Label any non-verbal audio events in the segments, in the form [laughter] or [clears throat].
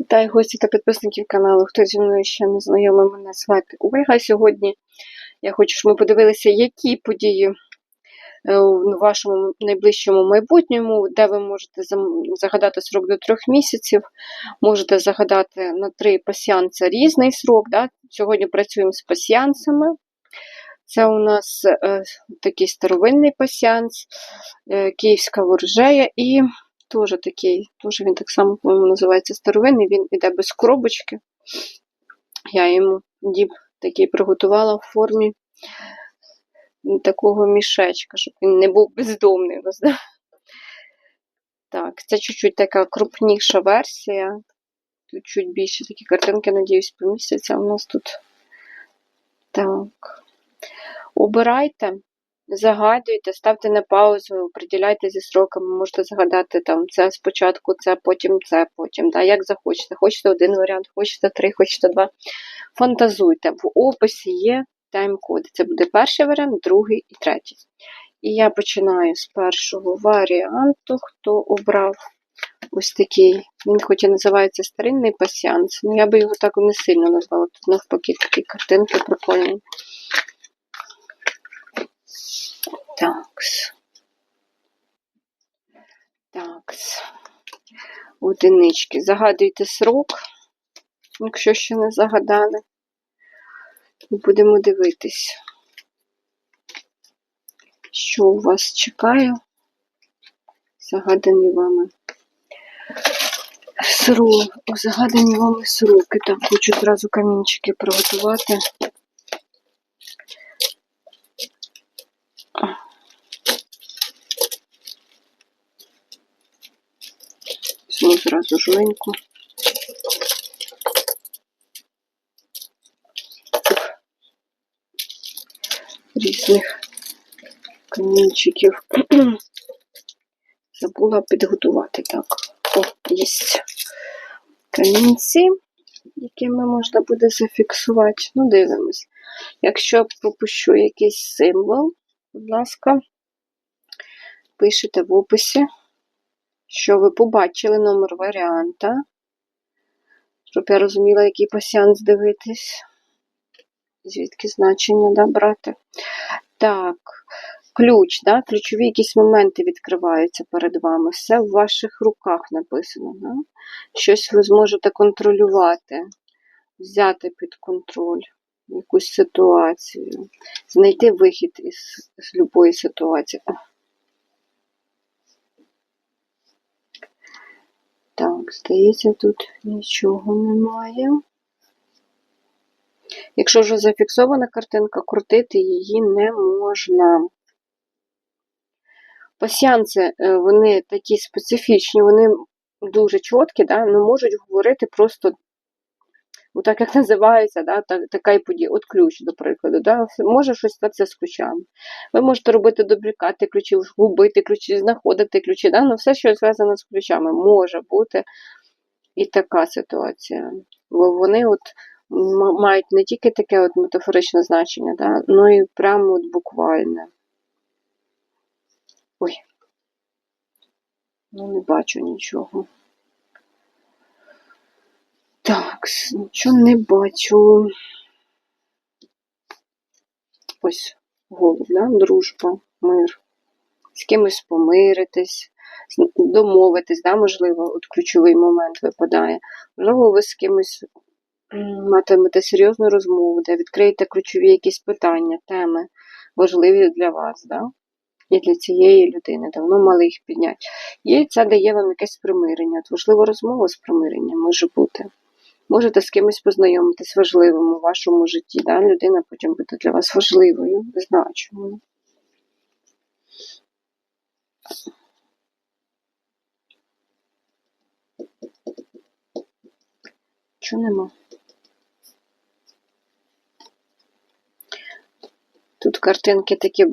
Вітаю гості та підписників каналу. Хто зі мною ще не знайомий, мене звати Ольга. Сьогодні я хочу, щоб ми подивилися, які події е, у вашому найближчому майбутньому, де ви можете загадати срок до трьох місяців, можете загадати на три пасіанса різний срок. Да? Сьогодні працюємо з пасіансами. Це у нас е, такий старовинний пасіанс, е, київська ворожея і Теж такий, теж він так само, по-моєму, називається старовинний, він іде без коробочки. Я йому діб такий приготувала в формі такого мішечка, щоб він не був бездомний Так, це чуть-чуть така крупніша версія. Тут чуть більше такі картинки, надіюсь, помістяться у нас тут. Так. Обирайте. Загадуйте, ставте на паузу, приділяйте зі сроками, можете загадати там це спочатку, це, потім це, потім. Да, як захочете. Хочете один варіант, хочете три, хочете два. Фантазуйте. В описі є тайм-коди. Це буде перший варіант, другий і третій. І я починаю з першого варіанту, хто обрав ось такий. Він хоч і називається старинний пасіанс, але я би його так не сильно назвала. Тут навпаки такі картинки прикольні. Такс. Такс. Одинички. Загадуйте срок, якщо ще не загадали. І будемо дивитись, що у вас чекає. Загадані вами срок. Загадані вами сроки. Так, хочу зразу камінчики приготувати. Візьму зразу жменьку. Різних камінчиків. [clears throat] Забула підготувати. Так, о, є камінці, якими можна буде зафіксувати. Ну, дивимось. Якщо пропущу якийсь символ, будь ласка, пишете в описі що ви побачили номер варіанта, щоб я розуміла, який пасіанс дивитись. Звідки значення да, брати. Так, ключ, да, ключові якісь моменти відкриваються перед вами. Все в ваших руках написано. Да? Щось ви зможете контролювати, взяти під контроль якусь ситуацію, знайти вихід із, з будь-якої ситуації. Так, здається, тут нічого немає. Якщо вже зафіксована картинка, крутити її не можна. Пасіанці, е, вони такі специфічні, вони дуже чіткі, да, але можуть говорити просто так, як [laughs] називається, да, так, така і подія. От ключ, до прикладу. Да, Може щось статися з ключами. Ви можете робити дублікати ключів, губити ключі, знаходити ключі. Да, ну, все, що зв'язано з ключами, може бути і така ситуація. Бо вони от мають не тільки таке от метафоричне значення, да, ну і прямо от буквальне. Ой, ну не бачу нічого. Так, нічого не бачу. Ось голуб, да? дружба, мир. З кимось помиритись, домовитись, да, можливо, от ключовий момент випадає. Можливо, ви з кимось матимете серйозну розмову, де відкриєте ключові якісь питання, теми важливі для вас, да? і для цієї людини. Давно мали їх підняти. І це дає вам якесь примирення. От важлива розмова з примиренням може бути. Можете з кимось познайомитись важливим у вашому житті. Да? Людина потім буде для вас важливою, значимою. Чого нема? Тут картинки такі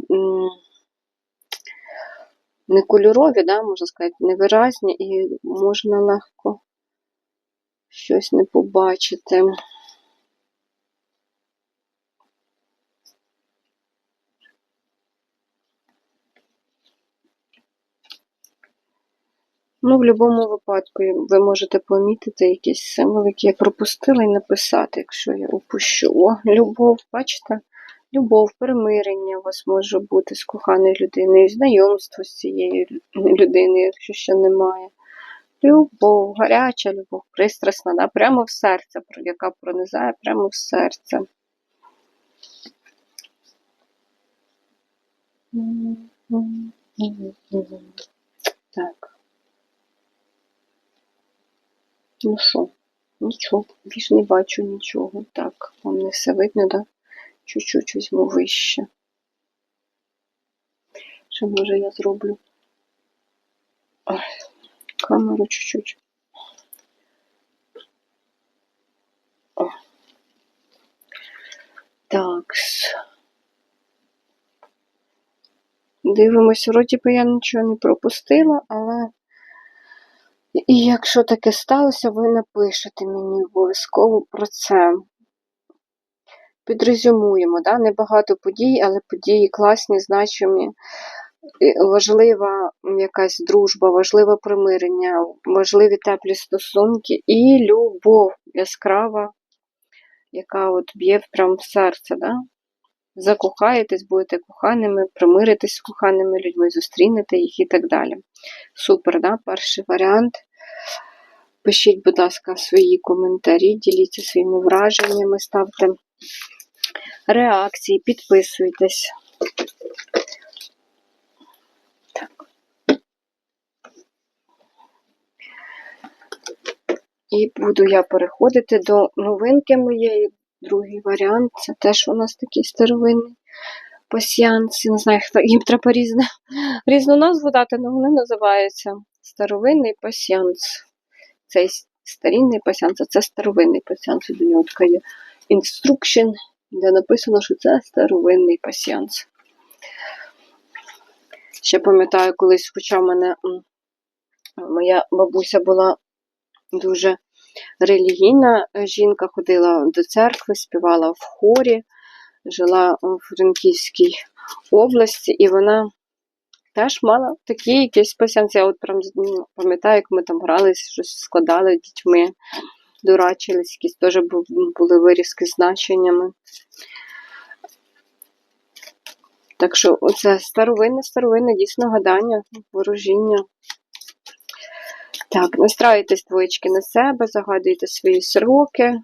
не кольорові, да, можна сказати, невиразні, і можна легко щось не побачити. Ну, в будь-якому випадку ви можете помітити якісь символи, які я пропустила, і написати, якщо я упущу. О, любов, бачите? Любов, примирення у вас може бути з коханою людиною, знайомство з цією лю- людиною, якщо ще немає. Любов, гаряча любов, пристрасна, да? прямо в серце, яка пронизає прямо в серце. Так. Ну що, нічого, більш не бачу нічого. Так, вам не все видно, да? Чуть-чуть візьму вище. Що може я зроблю? Ой, камеру чуть-чуть. Так. Дивимось, вроді би я нічого не пропустила, але і якщо таке сталося, ви напишете мені обов'язково про це. Підрезюмуємо, да? небагато подій, але події класні, значимі. Важлива якась дружба, важливе примирення, важливі теплі стосунки і любов яскрава, яка от б'є прямо в серце. Да? Закохаєтесь, будете коханими, примиритесь з коханими людьми, зустрінете їх і так далі. Супер, да? перший варіант. Пишіть, будь ласка, свої коментарі, діліться своїми враженнями, ставте реакції, підписуйтесь. І буду я переходити до новинки моєї. Другий варіант це теж у нас такий старовинний пасіянс. Не знаю, їм треба різне, різну назву дати, але вони називаються старовинний пасіянс. Цей старинний пасіянс, а це старовинний пасіянс. До нього така є інструкшн, де написано, що це старовинний пасіянс. Ще пам'ятаю, колись, хоча в мене моя бабуся була дуже релігійна жінка, ходила до церкви, співала в хорі, жила в Франківській області, і вона теж мала такі якісь пасіянці. Я от прям ну, пам'ятаю, як ми там гралися, щось складали дітьми, дурачились, якісь теж були вирізки значеннями. Так що оце старовинне, старовинне дійсно гадання, ворожіння. Так, настраюйтесь двоєчки на себе, загадуйте свої сроки.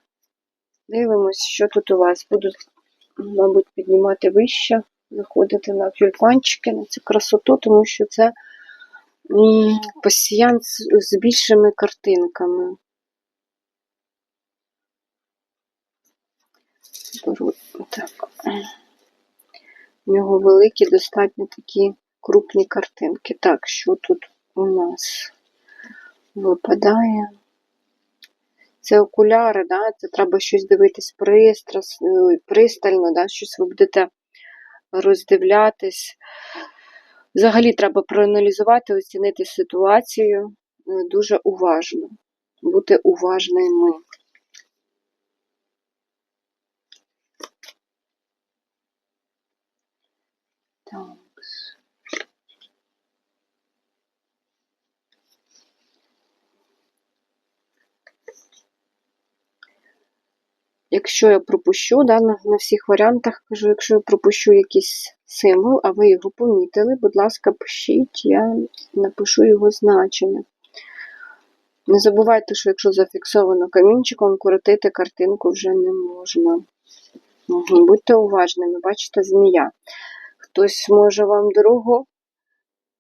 Дивимось, що тут у вас. Буду, мабуть, піднімати вище, заходити на тюльпанчики, на цю красоту, тому що це м, пасіянс з більшими картинками. Беру так. У нього великі, достатньо такі крупні картинки. Так, що тут у нас випадає? Це окуляри, да? це треба щось дивитись пристрас, пристально, да? щось ви будете роздивлятись. Взагалі треба проаналізувати, оцінити ситуацію е, дуже уважно, бути уважними. Якщо я пропущу, да, на, на всіх варіантах кажу, якщо я пропущу якийсь символ, а ви його помітили, будь ласка, пишіть, я напишу його значення. Не забувайте, що якщо зафіксовано камінчиком, коротити картинку вже не можна. Мгм, Будьте уважними, бачите, змія. Хтось може вам дорогу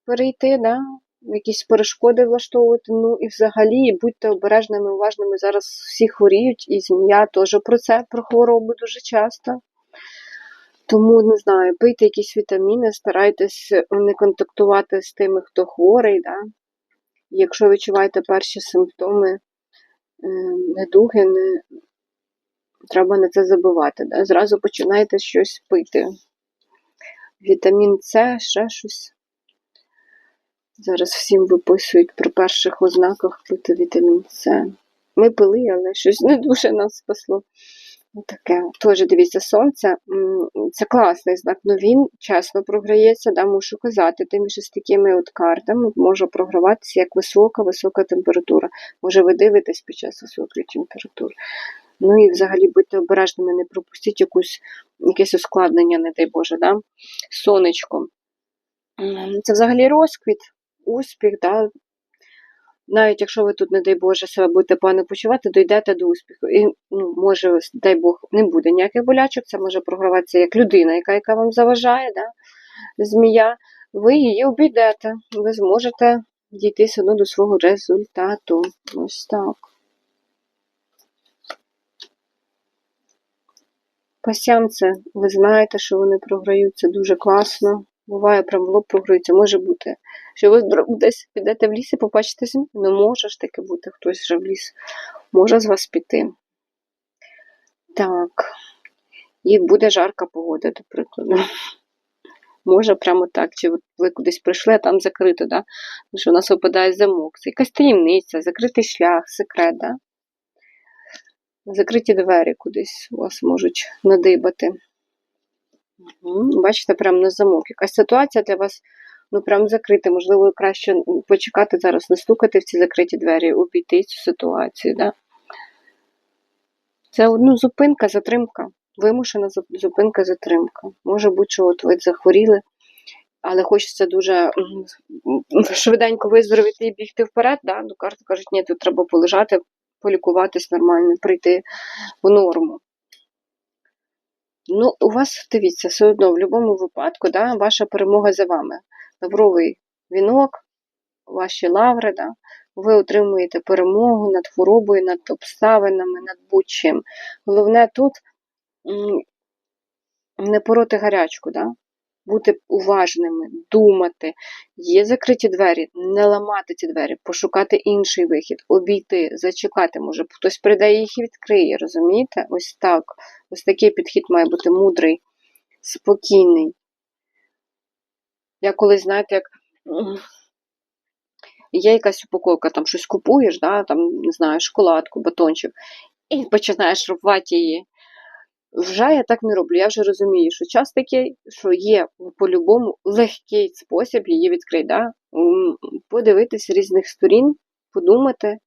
перейти, да? Якісь перешкоди влаштовувати. Ну і взагалі будьте обережними, уважними. Зараз всі хворіють, і змія теж про це, про хворобу дуже часто. Тому не знаю, пийте якісь вітаміни, старайтесь не контактувати з тими, хто хворий. Да? Якщо відчуваєте перші симптоми е, недуги, не... треба на це забувати. Да? Зразу починайте щось пити. Вітамін С, ще щось. Зараз всім виписують при перших ознаках пити вітамін С. Ми пили, але щось не дуже нас спасло. Таке. Теж дивіться, сонце. Це класний знак, але він чесно програється, да, мушу казати. Тим більше з такими от картами може програватися як висока, висока температура. Може, ви дивитесь під час високої температури. Ну і взагалі будьте обережними, не пропустіть якусь, якесь ускладнення, не дай Боже, да? сонечко. Це взагалі розквіт, успіх, да? навіть якщо ви тут, не дай Боже, себе будете погано почувати, дійдете до успіху. І, ну, може, дай Бог, не буде ніяких болячок, це може програватися як людина, яка, яка вам заважає, да? змія. Ви її обійдете, ви зможете дійти одно до свого результату. Ось так. Пасямце, ви знаєте, що вони програють, це дуже класно. Буває, прям в лоб програються. Може бути, що ви десь підете в ліс і побачите змію. Ну, може ж таки бути, хтось вже в ліс може з вас піти. Так. І буде жарка погода, до прикладу. Може, прямо так. Чи ви кудись прийшли, а там закрито, да? Тому що у нас випадає замок. Це якась таємниця, закритий шлях, секрет, да? Закриті двері кудись у вас можуть надибати. Угу. Бачите, прямо на замок. Якась ситуація для вас ну прям закрита. Можливо, краще почекати зараз, не стукати в ці закриті двері, обійти цю ситуацію. Да? Це ну, зупинка, затримка. Вимушена зупинка, затримка. Може бути, що от ви захворіли, але хочеться дуже швиденько виздоровіти і бігти вперед. Да? До карти кажуть, ні, тут треба полежати, полікуватись нормально, прийти в норму. Ну, у вас, дивіться, все одно в будь-якому випадку, да, ваша перемога за вами. Лавровий вінок, ваші лаври, да, ви отримуєте перемогу над хворобою, над обставинами, над будь-чим. Головне тут не пороти гарячку, да? бути уважними, думати. Є закриті двері, не ламати ці двері, пошукати інший вихід, обійти, зачекати. Може, хтось прийде їх і відкриє, розумієте? Ось так. Ось такий підхід має бути мудрий, спокійний. Я колись, знаєте, як є якась упаковка, там щось купуєш, да, там, не знаю, шоколадку, батончик, і починаєш рвати її. Вже я так не роблю. Я вже розумію, що час такий, що є по-любому легкий спосіб її відкрити. Да? Подивитись різних сторін, подумати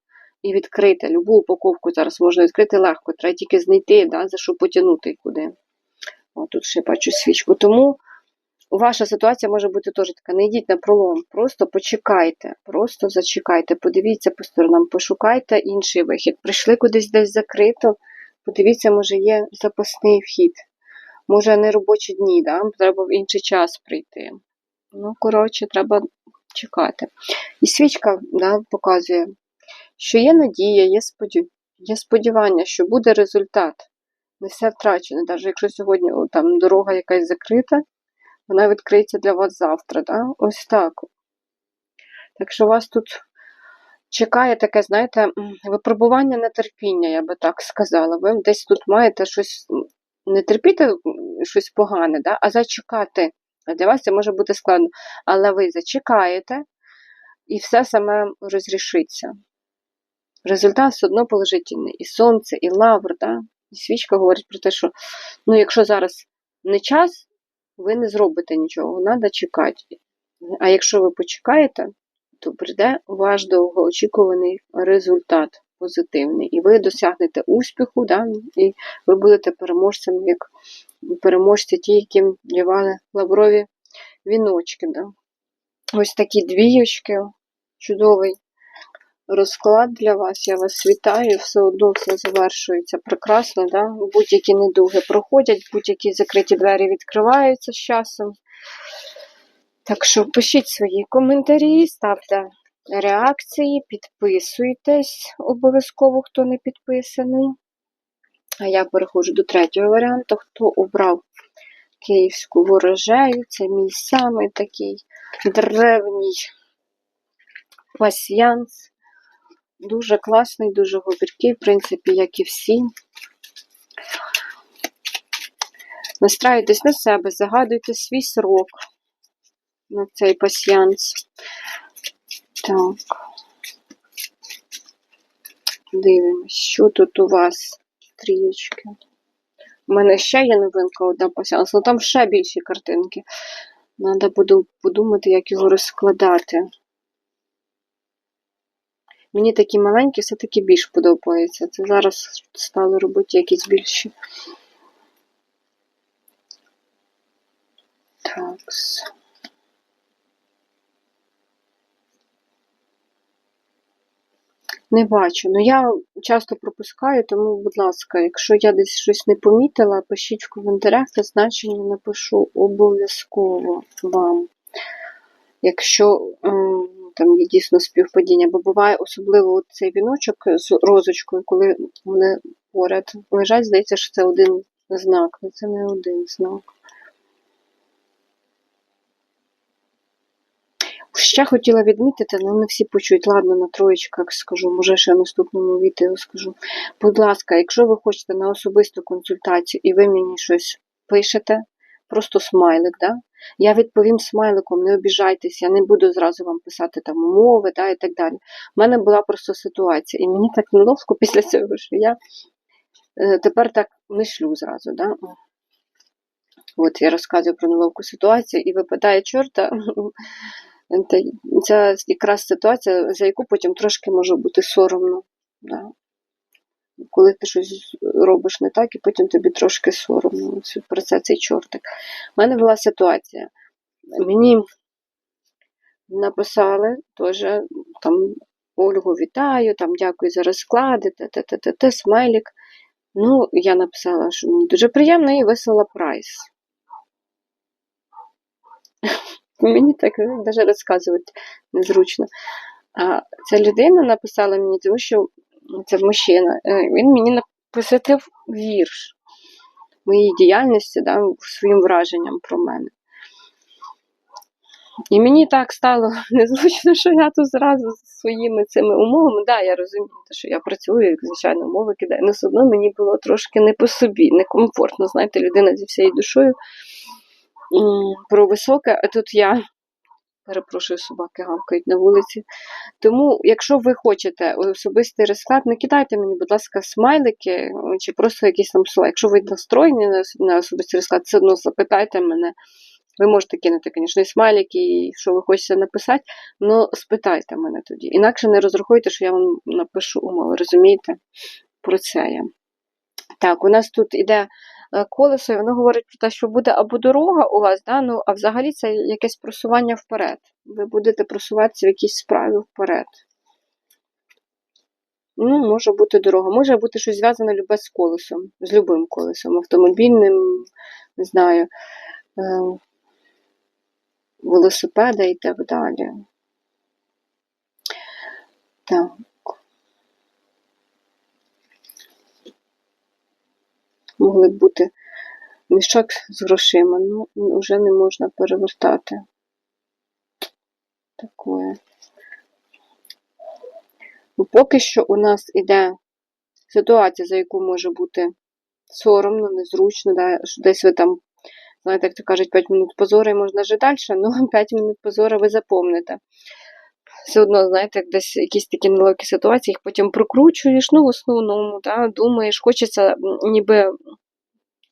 і відкрити. Любу упаковку зараз можна відкрити легко, треба тільки знайти, да, за що потягнути куди. О, тут ще бачу свічку. Тому ваша ситуація може бути теж така. Не йдіть на пролом, просто почекайте, просто зачекайте, подивіться по сторонам, пошукайте інший вихід. Прийшли кудись десь закрито. Подивіться, може, є запасний вхід. Може, не робочі дні, да? треба в інший час прийти. Ну, коротше, треба чекати. І свічка да, показує, що є надія, є, споді... є сподівання, що буде результат. Не все втрачено. Навіть якщо сьогодні там дорога якась закрита, вона відкриється для вас завтра. Да? Ось так. Так що вас тут чекає таке, знаєте, випробування на терпіння, я би так сказала. Ви десь тут маєте щось не терпіти щось погане, да? а зачекати. Для вас це може бути складно. Але ви зачекаєте, і все саме розрішиться. Результат все одно положительний. І сонце, і лавр, да? і свічка говорить про те, що ну, якщо зараз не час, ви не зробите нічого, треба чекати. А якщо ви почекаєте, то прийде ваш довгоочікуваний результат позитивний. І ви досягнете успіху, да? і ви будете переможцем, як переможці ті, яким давали лаврові віночки. Да? Ось такі двіючки, чудовий розклад для вас. Я вас вітаю. Все одно все завершується прекрасно. Да? Будь-які недуги проходять, будь-які закриті двері відкриваються з часом. Так що пишіть свої коментарі, ставте реакції, підписуйтесь обов'язково, хто не підписаний. А я переходжу до третього варіанту. Хто обрав київську ворожею, це мій самий такий древній пасьянс. Дуже класний, дуже говіркий, в принципі, як і всі. Настраюйтесь на себе, загадуйте свій срок на цей пасьянс. Так. Дивимось, що тут у вас трієчки. У мене ще є новинка одна посялася, але там ще більші картинки. Треба буду подумати, як його розкладати. Мені такі маленькі все-таки більш подобаються. Це зараз стало робити якісь більші. Так. Не бачу. Ну я часто пропускаю, тому, будь ласка, якщо я десь щось не помітила, пишіть в коментарях, та значення напишу обов'язково вам. Якщо там є дійсно співпадіння, бо буває особливо цей віночок з розочкою, коли вони поряд лежать, здається, що це один знак, але це не один знак. Ще хотіла відмітити, але не всі почують, ладно, на троєчках скажу, може ще в наступному відео скажу. Будь ласка, якщо ви хочете на особисту консультацію і ви мені щось пишете, просто смайлик, да? я відповім смайликом, не обіжайтесь, я не буду зразу вам писати там умови да, і так далі. У мене була просто ситуація, і мені так неловко [laughs] після цього, що я е, тепер так не шлю зразу. Да? От я розказую про неловку ситуацію і випадає чорта. [laughs] Та Це якраз ситуація, за яку потім трошки може бути соромно. Да. Коли ти щось робиш не так, і потім тобі трошки соромно про це цей чортик. У мене була ситуація. Мені написали теж там Ольгу вітаю, там дякую за розклади, т-т-т-т, смайлік. Ну, я написала, що мені дуже приємно і вислала прайс. [laughs] Мені так навіть розказувати незручно. А ця людина написала мені, тому що це мужчина, е, він мені посвятив вірш моїй діяльності, да, своїм враженням про мене. І мені так стало [laughs] незручно, що я тут зразу зі своїми цими умовами, да, я розумію, що я працюю, як звичайно, умови кидаю, але все одно мені було трошки не по собі, некомфортно. Знаєте, людина зі всією душою про високе, а тут я. Перепрошую, собаки гавкають на вулиці. Тому, якщо ви хочете особистий розклад, не кидайте мені, будь ласка, смайлики чи просто якісь там слова. Якщо ви настроєні на особистий розклад, все одно запитайте мене. Ви можете кинути, звісно, смайлики, і що ви хочете написати, але спитайте мене тоді. Інакше не розрахуйте, що я вам напишу умови, розумієте? Про це я. Так, у нас тут іде колесо, і воно говорить про те, що буде або дорога у вас, да, ну, а взагалі це якесь просування вперед. Ви будете просуватися в якійсь справі вперед. Ну, Може бути дорога, може бути щось зв'язане любе з колесом, з любим колесом, автомобільним, не знаю, е велосипеда і так далі. Так. Могли б бути мішок з грошима, ну, вже не можна перевертати. Такое. Ну, Поки що у нас іде ситуація, за яку може бути соромно, незручно, да, що десь ви там, знаєте, як то кажуть, 5 минут позора і можна жити далі, але 5 минут позора ви запомните. Все одно, знаєте, як десь якісь такі нелегкі ситуації, їх потім прокручуєш, ну, в основному, да, думаєш, хочеться ніби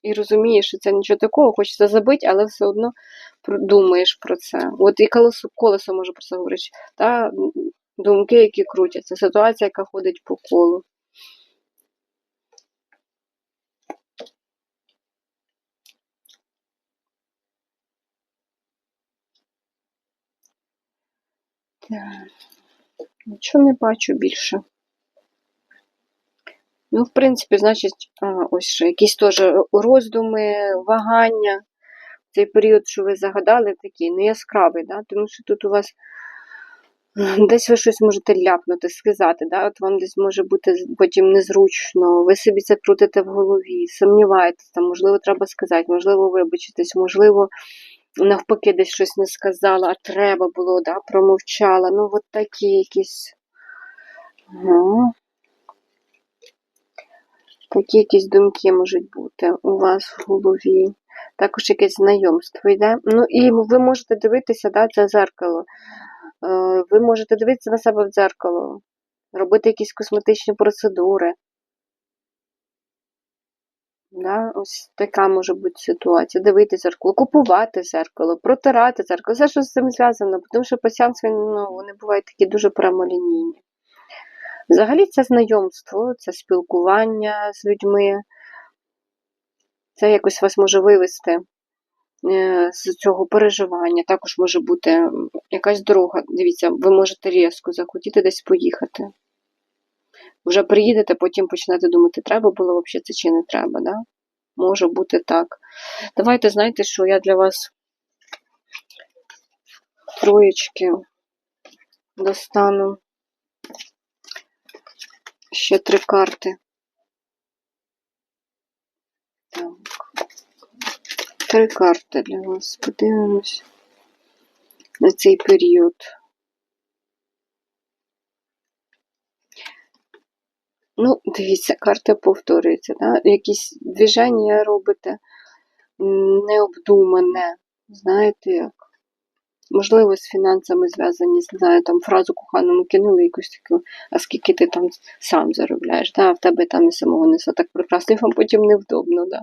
і розумієш, що це нічого такого, хочеться забити, але все одно думаєш про це. От і колесо, колесо може про це говорити, та думки, які крутяться, ситуація, яка ходить по колу. Нічого не бачу більше. Ну, в принципі, значить, ось ще якісь теж роздуми, вагання. Цей період, що ви загадали, такий неяскравий, да? тому що тут у вас десь ви щось можете ляпнути, сказати, да? от вам десь може бути потім незручно, ви собі це крутите в голові, сумніваєтесь, там, можливо, треба сказати, можливо, вибачитись, можливо, навпаки, десь щось не сказала, а треба було, да? промовчала. Ну, от такі якісь. Ага. Такі якісь думки можуть бути у вас в голові. Також якесь знайомство йде. Ну і ви можете дивитися, да, це зеркало. Е, ви можете дивитися на себе в дзеркало, робити якісь косметичні процедури. Да? Ось така може бути ситуація. Дивитися зеркало, купувати зеркало, протирати зеркало. Все, що з цим зв'язано, тому що пасіанс, ну, вони бувають такі дуже прямолінійні. Взагалі це знайомство, це спілкування з людьми. Це якось вас може вивести е, з цього переживання. Також може бути якась дорога. Дивіться, ви можете різко захотіти десь поїхати. Вже приїдете, потім почнете думати, треба було взагалі це чи не треба. Да? Може бути так. Давайте знаєте, що я для вас троєчки достану ще три карти. Так. Три карти для вас. Подивимось на цей період. Ну, дивіться, карта повторюється. Да? Якісь движення робите необдумане. Знаєте як? Можливо, з фінансами зв'язані, не знаю, там фразу коханому кинули якусь таку, а скільки ти там сам заробляєш, да? а в тебе там і самого не все так прекрасно, і вам потім невдобно, да?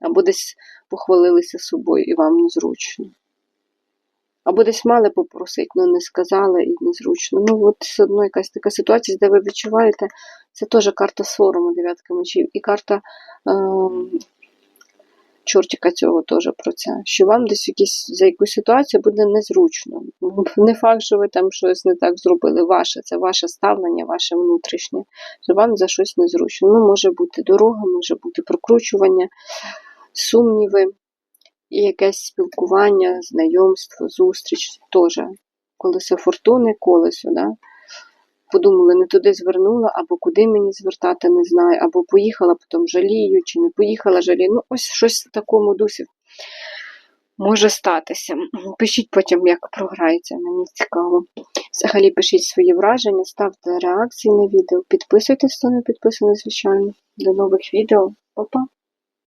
або десь похвалилися собою і вам незручно. Або десь мали попросити, але не сказали і незручно. Ну, от все одно якась така ситуація, де ви відчуваєте, це теж карта сорому, дев'ятка мечів, і карта ем, чортика цього теж про це. Що вам десь якісь, за якусь ситуацію буде незручно. Не факт, що ви там щось не так зробили. Ваше, це ваше ставлення, ваше внутрішнє. Що вам за щось незручно. Ну, може бути дорога, може бути прокручування, сумніви і якесь спілкування, знайомство, зустріч теж. Колесо фортуни, колесо, да? Подумали, не туди звернула, або куди мені звертати, не знаю, або поїхала, потім жалію, чи не поїхала, жалію. Ну, ось щось в такому дусі може статися. Пишіть потім, як програється, мені цікаво. Взагалі пишіть свої враження, ставте реакції на відео, підписуйтесь, хто не підписаний, звичайно. До нових відео. Па-па!